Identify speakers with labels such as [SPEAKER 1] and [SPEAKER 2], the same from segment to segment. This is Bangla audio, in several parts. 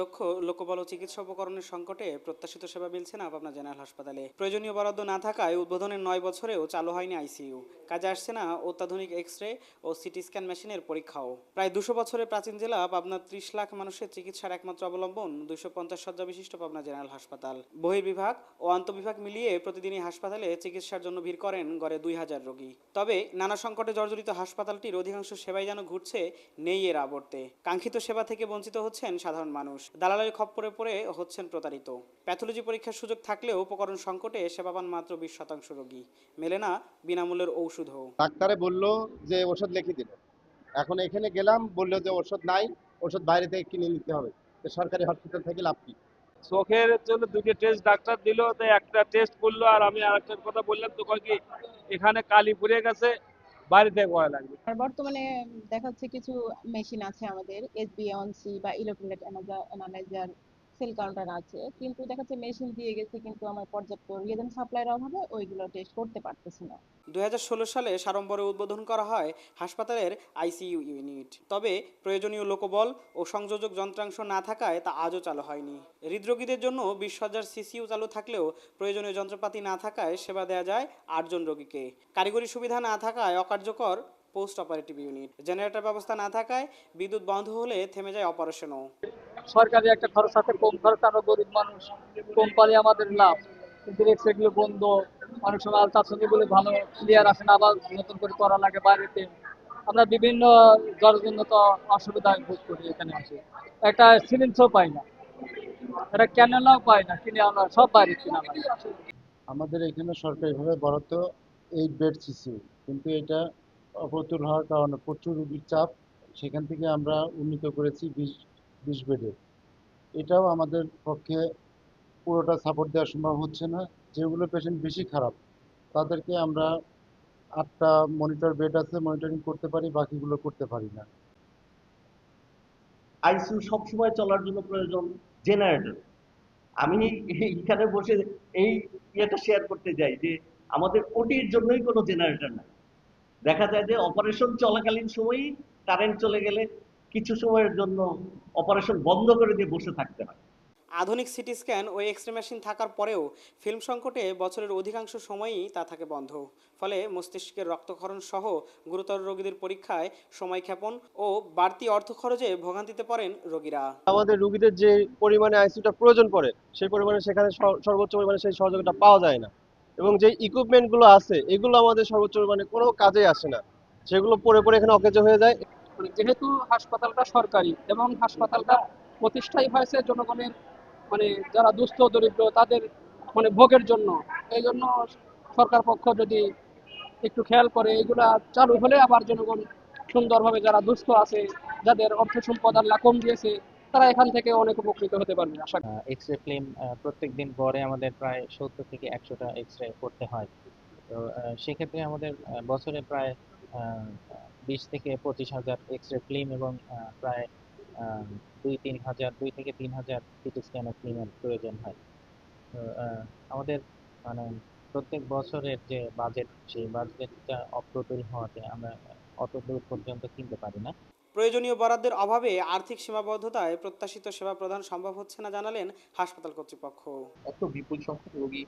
[SPEAKER 1] দক্ষ লোকবল ও চিকিৎসা উপকরণের সংকটে প্রত্যাশিত সেবা মিলছে না পাবনা জেনারেল হাসপাতালে। প্রয়োজনীয় বরাদ্দ না থাকায় উদ্বোধনের নয় বছরেও চালু হয়নি আইসিইউ। কাজে আসছে না অত্যাধুনিক এক্স রে ও সিটি স্ক্যান মেশিনের পরীক্ষাও। প্রায় দুশো বছরের প্রাচীন জেলা পাবনার ত্রিশ লাখ মানুষের চিকিৎসার একমাত্র অবলম্বন দুশো পঞ্চাশ শয্যা বিশিষ্ট পাবনা জেনারেল হাসপাতাল। বহির্বিভাগ ও আন্তঃবিভাগ মিলিয়ে প্রতিদিনই হাসপাতালে চিকিৎসার জন্য ভিড় করেন গড়ে দুই হাজার রোগী। তবে নানা সংকটে জর্জরিত হাসপাতালটির অধিকাংশ সেবাই যেন ঘুরছে নেই এর আবর্তে। কাঙ্ক্ষিত সেবা থেকে বঞ্চিত হচ্ছেন সাধারণ মানুষ। দালালের খপ্পরে পড়ে হচ্ছেন প্রতারিত। প্যাথোলজি পরীক্ষার সুযোগ থাকলেও উপকরণ সংকটে সেবা পান মাত্র বিশ শতাংশ রোগী। মেলে না বিনামূল্যের ঔষধও।
[SPEAKER 2] ডাক্তারে বলল যে ওষুধ লিখে দিল। এখন এখানে গেলাম বলল যে ওষুধ নাই ওষুধ বাইরে থেকে কিনে নিতে হবে। সরকারি হসপিটাল থেকে লাভ কি?
[SPEAKER 3] চোখের জন্য দুটো টেস্ট ডাক্তার দিল তো একটা টেস্ট করল আর আমি আরেকটার কথা বললাম তো কয় কি এখানে কালি পুড়ে গেছে বাইরে থেকে করা লাগবে।
[SPEAKER 4] আর বর্তমানে দেখা যাচ্ছে কিছু মেশিন আছে আমাদের এসবিএনসি বা ইলেকট্রনিক অ্যানালাইজার সেল কাউন্টার আছে, কিন্তু দেখা যাচ্ছে মেশিন দিয়ে গেছে, কিন্তু আমার পর্যাপ্ত রিয়েজেন্ট সাপ্লাইয়ের অভাবে ওইগুলো টেস্ট করতে পারতেছি না।
[SPEAKER 1] দুই সালে সাড়ম্বরে উদ্বোধন করা হয় হাসপাতালের আইসিইউ ইউনিট তবে প্রয়োজনীয় লোকবল ও সংযোজক যন্ত্রাংশ না থাকায় তা আজও চালু হয়নি। হৃদরোগীদের জন্য বিশ হাজার সিসিইউ চালু থাকলেও প্রয়োজনীয় যন্ত্রপাতি না থাকায় সেবা দেওয়া যায় আটজন রোগীকে। কারিগরি সুবিধা না থাকায় অকার্যকর পোস্ট অপারেটিভ ইউনিট। জেনারেটর ব্যবস্থা না থাকায় বিদ্যুৎ বন্ধ হলে থেমে যায় অপারেশনও।
[SPEAKER 5] সরকারি একটা খরচ আছে কম খরচ আমরা গরিব মানুষ কোম্পানি আমাদের লাভ। কিন্তু এক্সরে গুলো বন্ধ অনেক সময় আলট্রাসাউন্ডগুলো ভালো ক্লিয়ার আসে না আবার নতুন করে করা লাগে বাইরেতে। আমরা বিভিন্ন জর্জনত অসুবিধায় ভোগ করি এখানে আসে। একটা সিলিন্সও পাই না একটা ক্যানেলাও পাই না কিনে আমরা সব বাইরে কিনা
[SPEAKER 2] আমাদের এখানে সরকারিভাবে বরাদ্দ এইট বেড সিসি কিন্তু এটা অপ্রতুল হওয়ার কারণে প্রচুর রুগীর চাপ, সেখান থেকে আমরা উন্নীত করেছি বিশ বিশ বেডে। এটাও আমাদের পক্ষে পুরোটা সাপোর্ট দেওয়া সম্ভব হচ্ছে না। যেগুলো পেশেন্ট বেশি খারাপ, তাদেরকে আমরা আটটা মনিটর বেড আছে মনিটরিং করতে পারি, বাকিগুলো করতে পারি না।
[SPEAKER 6] আইসিইউ সবসময় চলার জন্য প্রয়োজন জেনারেটর আমি এখানে বসে এই ইয়েটা শেয়ার করতে যাই যে আমাদের ওটির জন্যই কোনো জেনারেটর নাই। দেখা যায় যে অপারেশন চলাকালীন সময়ই কারেন্ট চলে গেলে কিছু সময়ের জন্য অপারেশন বন্ধ করে দিয়ে বসে থাকতে হয়।
[SPEAKER 1] আধুনিক সিটি স্ক্যান ও এক্স রে মেশিন থাকার পরেও ফিল্ম সংকটে বছরের অধিকাংশ সময়ই তা থাকে বন্ধ। ফলে মস্তিষ্কের রক্তক্ষরণ সহ গুরুতর রোগীদের পরীক্ষায় সময় ক্ষেপণ ও বাড়তি অর্থ খরচে ভোগান্তিতে পড়েন রোগীরা।
[SPEAKER 7] আমাদের রুগীদের যে পরিমাণে আইসিইউটা প্রয়োজন পড়ে সেই পরিমাণে সেখানে সর্বোচ্চ পরিমাণে সেই সহযোগিতা পাওয়া যায় না। এবং যে ইকুইপমেন্টগুলো আছে, এগুলো আমাদের সর্বোচ্চ মানে কোনো কাজে আসে না। সেগুলো পরে পরে এখানে অকেজো হয়ে যায়।
[SPEAKER 5] যেহেতু হাসপাতালটা সরকারি এবং হাসপাতালটা প্রতিষ্ঠাই হয়েছে জনগণের মানে যারা দুস্থ দরিদ্র, তাদের মানে ভোগের জন্য। এই জন্য সরকার পক্ষ যদি একটু খেয়াল করে, এগুলা চালু হলে আবার জনগণ সুন্দরভাবে যারা দুস্থ আছে, যাদের অর্থ সম্পদ আল্লাহ কম দিয়েছে তারা এখান থেকে অনেক উপকৃত হতে পারবে, আশা
[SPEAKER 8] ফিল্ম প্রত্যেক দিন পরে আমাদের প্রায় সত্তর থেকে একশোটা করতে হয়। তো সেক্ষেত্রে আমাদের বছরে প্রায় বিশ থেকে পঁচিশ হাজার ফিল্ম এবং প্রায় দুই তিন হাজার, দুই থেকে তিন হাজার সিটি স্ক্যানের ফিল্মের প্রয়োজন হয়। আমাদের মানে প্রত্যেক বছরের যে বাজেট সেই বাজেটটা অপ্রতুল হওয়াতে আমরা অত দূর পর্যন্ত কিনতে পারি না।
[SPEAKER 1] প্রয়োজনীয় বরাদ্দের অভাবে আর্থিক সীমাবদ্ধতায় প্রত্যাশিত সেবা প্রদান সম্ভব হচ্ছে না জানালেন হাসপাতাল কর্তৃপক্ষ
[SPEAKER 9] এত বিপুল সংখ্যক রোগী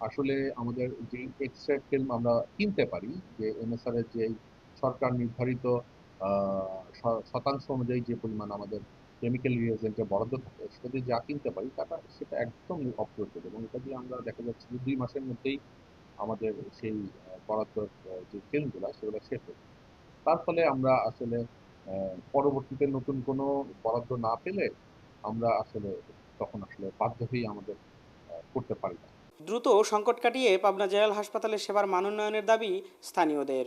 [SPEAKER 9] আসলে আমাদের যে এক্স রে ফিল্ম আমরা কিনতে পারি, যে এনএসআর এর যে সরকার নির্ধারিত শতাংশ অনুযায়ী যে পরিমাণ আমাদের কেমিক্যাল রিয়েজেন্টে বরাদ্দ থাকে, সেটা যা কিনতে পারি তাটা সেটা একদম অপ্রতুল এবং এটা দিয়ে আমরা দেখা যাচ্ছে যে দুই মাসের মধ্যেই আমাদের সেই বরাদ্দ যে ফিল্মগুলো সেগুলো শেষ হয়ে। তার ফলে আমরা আসলে পরবর্তীতে নতুন কোনো বরাদ্দ না পেলে আমরা আসলে তখন আসলে বাধ্য হয়েই আমাদের করতে পারি না।
[SPEAKER 1] দ্রুত সংকট কাটিয়ে পাবনা জেনারেল হাসপাতালের সেবার মান উন্নয়নের দাবি স্থানীয়দের।